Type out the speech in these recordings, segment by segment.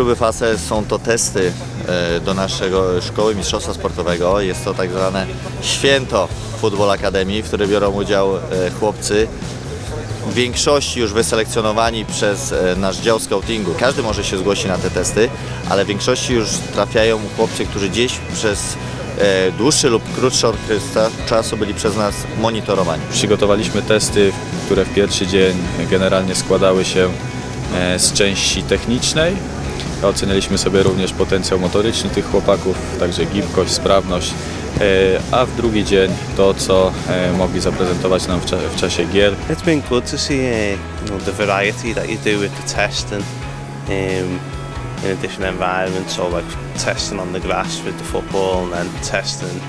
próby FASE są to testy e, do naszego szkoły mistrzostwa sportowego. Jest to tak zwane święto Football Akademii, w którym biorą udział e, chłopcy w większości już wyselekcjonowani przez e, nasz dział scoutingu. Każdy może się zgłosić na te testy, ale w większości już trafiają chłopcy, którzy gdzieś przez dłuższy lub krótszy okres czasu byli przez nas monitorowani. Przygotowaliśmy testy, które w pierwszy dzień generalnie składały się z części technicznej. Oceniliśmy sobie również potencjał motoryczny tych chłopaków, także gibkość, sprawność, e, a w drugi dzień to, co e, mogli zaprezentować nam w, cza- w czasie gier. It's been good to see uh, you know, the variety that you do with the testing um, in a different environment. So like testing on the grass with the football and then testing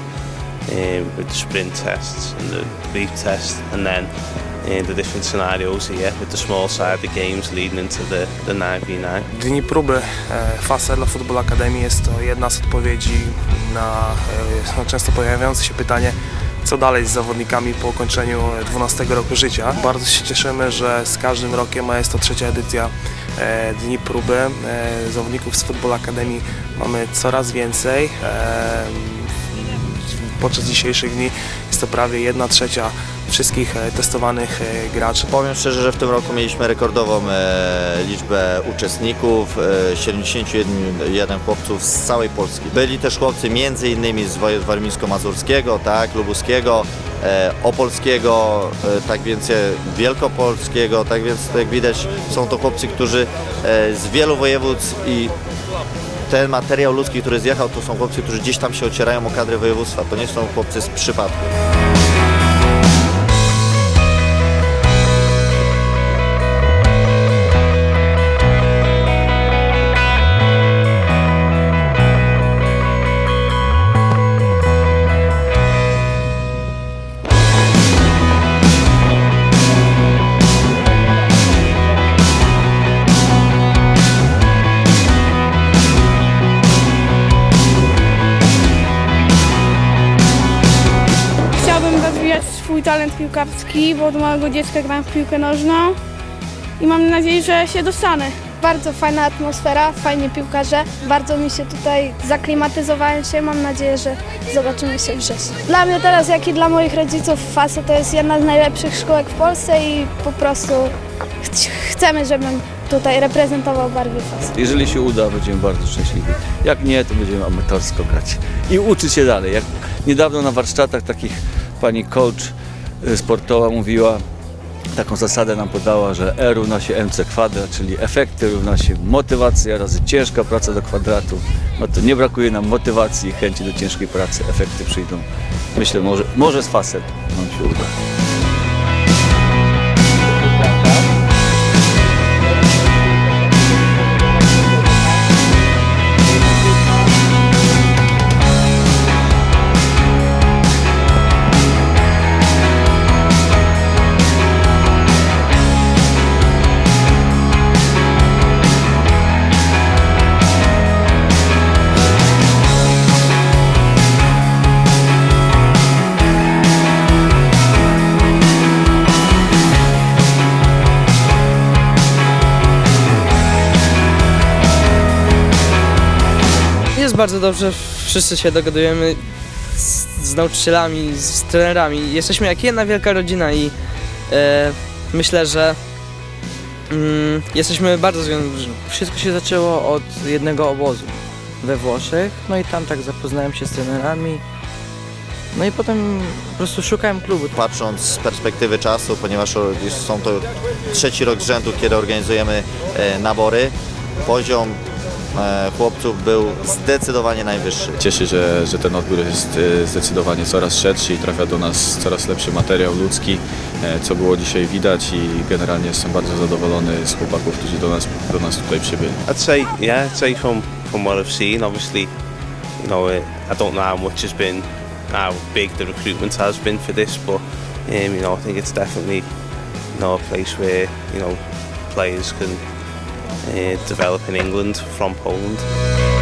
um, with the sprint tests and the leap test and then uh, the different scenarios here with the small side the games leading into the, the 9v9. Dni próby e, FASE dla Football Akademii jest to jedna z odpowiedzi na e, no, często pojawiające się pytanie, co dalej z zawodnikami po ukończeniu 12 roku życia. Bardzo się cieszymy, że z każdym rokiem, a jest to trzecia edycja e, Dni próby, zawodników z Football Akademii mamy coraz więcej. Podczas dzisiejszych dni jest to prawie 1 trzecia wszystkich e, testowanych e, graczy. Powiem szczerze, że w tym roku mieliśmy rekordową e, liczbę uczestników, e, 71 chłopców z całej Polski. Byli też chłopcy między innymi z województwa warmińsko-mazurskiego, tak, lubuskiego, opolskiego, tak więc wielkopolskiego, tak więc jak widać są to chłopcy, którzy z wielu województw i ten materiał ludzki, który zjechał, to są chłopcy, którzy gdzieś tam się ocierają o kadry województwa. To nie są chłopcy z przypadku. Swój talent piłkarski, bo od małego dziecka gram w piłkę nożną i mam nadzieję, że się dostanę. Bardzo fajna atmosfera, fajni piłkarze. Bardzo mi się tutaj zaklimatyzowałem się. Mam nadzieję, że zobaczymy się wrześniu. Dla mnie teraz, jak i dla moich rodziców, FASE to jest jedna z najlepszych szkółek w Polsce i po prostu ch- chcemy, żebym tutaj reprezentował barwy FASE. Jeżeli się uda, będziemy bardzo szczęśliwi. Jak nie, to będziemy amatorsko grać i uczyć się dalej. Jak niedawno na warsztatach takich pani coach sportowa mówiła, taką zasadę nam podała, że E równa się mc kwadrat, czyli efekty równa się motywacja razy ciężka praca do kwadratu. No to nie brakuje nam motywacji i chęci do ciężkiej pracy. Efekty przyjdą. Myślę, może, może z facet nam się uda. Bardzo dobrze, wszyscy się dogadujemy z, z nauczycielami, z trenerami. Jesteśmy jak jedna wielka rodzina i e, myślę, że mm, jesteśmy bardzo związani. Wszystko się zaczęło od jednego obozu we Włoszech, no i tam tak zapoznałem się z trenerami. No i potem po prostu szukałem klubu. patrząc z perspektywy czasu, ponieważ są to trzeci rok z rzędu, kiedy organizujemy e, nabory, poziom chłopców był zdecydowanie najwyższy. Cieszy, że, że ten odbiór jest e, zdecydowanie coraz szerszy i trafia do nas coraz lepszy materiał ludzki, e, co było dzisiaj widać i generalnie jestem bardzo zadowolony z chłopaków, którzy do nas, do nas tutaj przybyli. I'd say, yeah, I'd say from, from what I've seen, obviously, you know, I don't know how much has been, how big the recruitment has been for this, but, um, you know, I think it's definitely, you know, a place where, you know, players can Uh, develop in England from Poland.